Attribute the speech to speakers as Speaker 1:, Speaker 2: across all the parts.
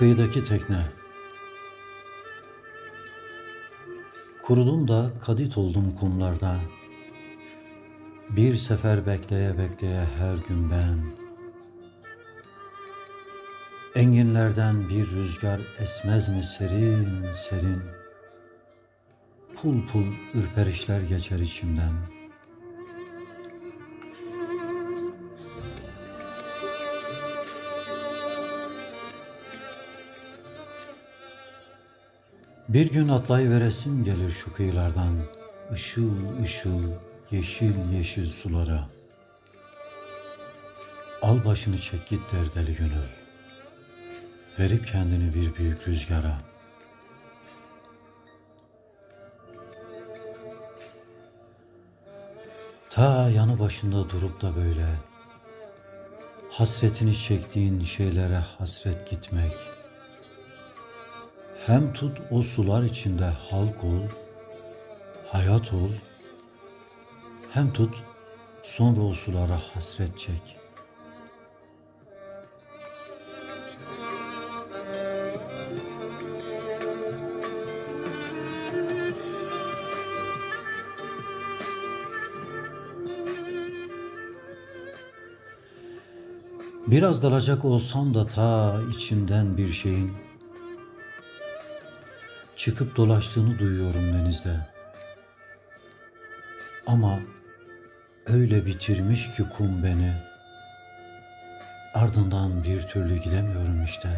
Speaker 1: Kıyıdaki tekne. Kurudum da kadit oldum kumlarda. Bir sefer bekleye bekleye her gün ben. Enginlerden bir rüzgar esmez mi serin serin? Pul pul ürperişler geçer içimden. Bir gün atlayıveresim gelir şu kıyılardan, ışıl ışıl, yeşil yeşil sulara. Al başını çek git der deli gönül, verip kendini bir büyük rüzgara. Ta yanı başında durup da böyle, hasretini çektiğin şeylere hasret gitmek, hem tut o sular içinde halk ol, hayat ol, hem tut sonra o sulara hasret çek. Biraz dalacak olsam da ta içimden bir şeyin çıkıp dolaştığını duyuyorum denizde. Ama öyle bitirmiş ki kum beni. Ardından bir türlü gidemiyorum işte.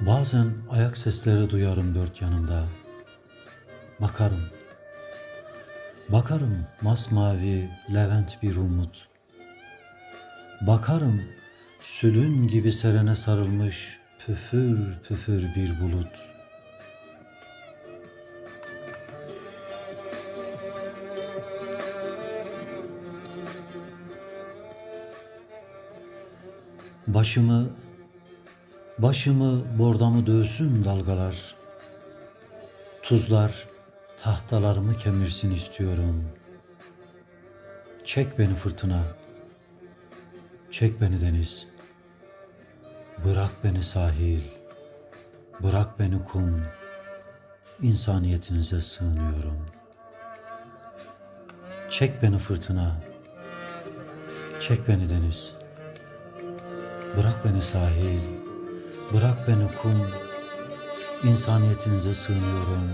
Speaker 1: Bazen ayak sesleri duyarım dört yanımda. Bakarım. Bakarım masmavi levent bir umut. Bakarım sülün gibi serene sarılmış püfür püfür bir bulut. Başımı, başımı bordamı dövsün dalgalar. Tuzlar tahtalarımı kemirsin istiyorum. Çek beni fırtına. Çek beni deniz. Bırak beni sahil. Bırak beni kum. İnsaniyetinize sığınıyorum. Çek beni fırtına. Çek beni deniz. Bırak beni sahil. Bırak beni kum. İnsaniyetinize sığınıyorum.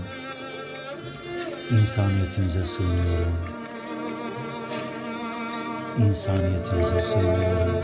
Speaker 1: İnsaniyetinize sığınıyorum. İnsaniyetinize sığınıyorum.